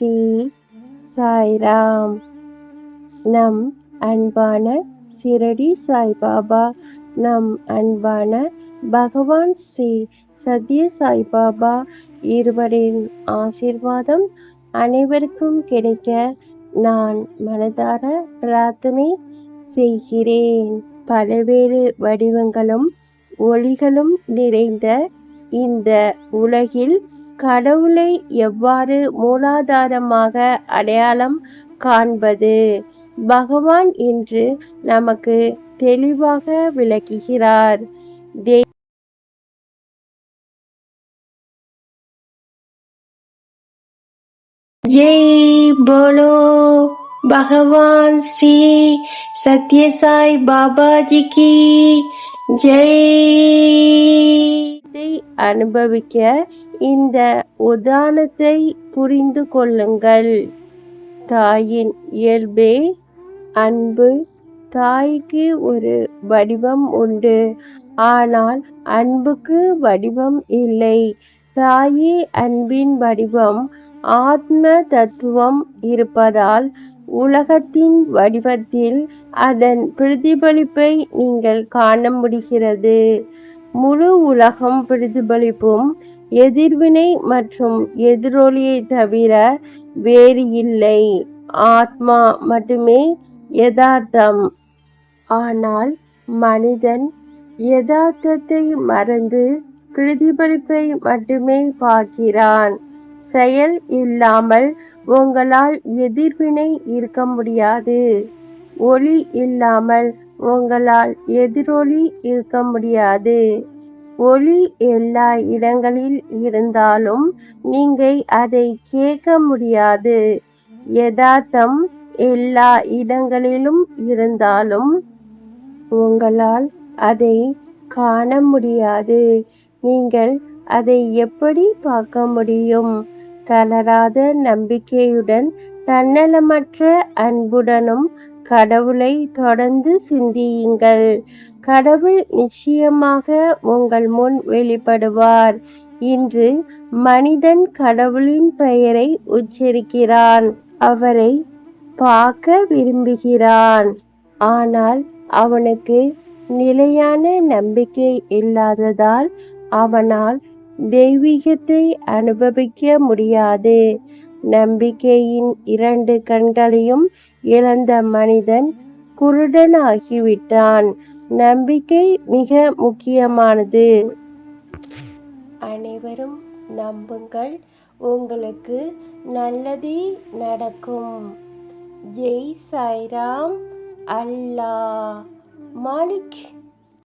ஸ்ரீ சாய்ராம். நம் அன்பான சிரடி சாய்பாபா நம் அன்பான பகவான் ஸ்ரீ சத்ய சாய்பாபா இருவரின் ஆசிர்வாதம் அனைவருக்கும் கிடைக்க நான் மனதார பிரார்த்தனை செய்கிறேன். பல்வேறு வடிவங்களும் ஒளிகளும் நிறைந்த இந்த உலகில் கடவுளை எவ்வாறு மூலாதாரமாக அடையாளம் காண்பது? பகவான் என்று நமக்கு தெளிவாக விளக்குகிறார். ஜெய் போலோ. பகவான் ஸ்ரீ சத்யசாய் பாபாஜி கி ஜெயத்தை அனுபவிக்க இந்த உதாரணத்தை புரிந்து கொள்ளுங்கள். தாயின் இயல்பே அன்பு தாய்க்கு ஒரு வடிவம் உண்டு. ஆனால் அன்புக்கு வடிவம் இல்லை. தாயே அன்பின் வடிவம் ஆத்ம தத்துவம் இருப்பதால் உலகத்தின் வடிவத்தில் அதன் பிரதிபலிப்பை நீங்கள் காண முடிகிறது. முழு உலகம் பிரதிபலிப்பும் எதிர்வினை மற்றும் எதிரொலியை தவிர வேறு இல்லை. ஆத்மா மட்டுமே யதார்த்தம். ஆனால் மனிதன் யதார்த்தத்தை மறந்து பிரதிபலிப்பை மட்டுமே பார்க்கிறான். செயல் இல்லாமல் உங்களால் எதிர்வினை இருக்க முடியாது. ஒளி இல்லாமல் உங்களால் எதிரொலி இருக்க முடியாது. ஒளி எல்லா இடங்களில் இருந்தாலும் நீங்கள் அதை கேட்க முடியாது. யதார்த்தம் எல்லா இடங்களிலும் இருந்தாலும் உங்களால் அதை காண முடியாது. நீங்கள் அதை எப்படி பார்க்க முடியும்? தளராத நம்பிக்கையுடன் தன்னலமற்ற அன்புடனும் கடவுளை தொடர்ந்து சிந்தியுங்கள். கடவுள் நிச்சயமாக உங்கள் முன் வெளிப்படுவார். இன்று மனிதன் கடவுளின் பெயரை உச்சரிக்கிறான். அவரை பார்க்க விரும்புகிறான். ஆனால் அவனுக்கு நிலையான நம்பிக்கை இல்லாததால் அவனால் தெய்வீகத்தை அனுபவிக்க முடியாது. நம்பிக்கையின் இரண்டு கண்களையும் இழந்த மனிதன் குருடனாகிவிட்டான். நம்பிக்கை மிக முக்கியமானது. அனைவரும் நம்புங்கள் உங்களுக்கு நல்லதே நடக்கும். ஜெய் சாய்ராம் அல்லா மாலிக்.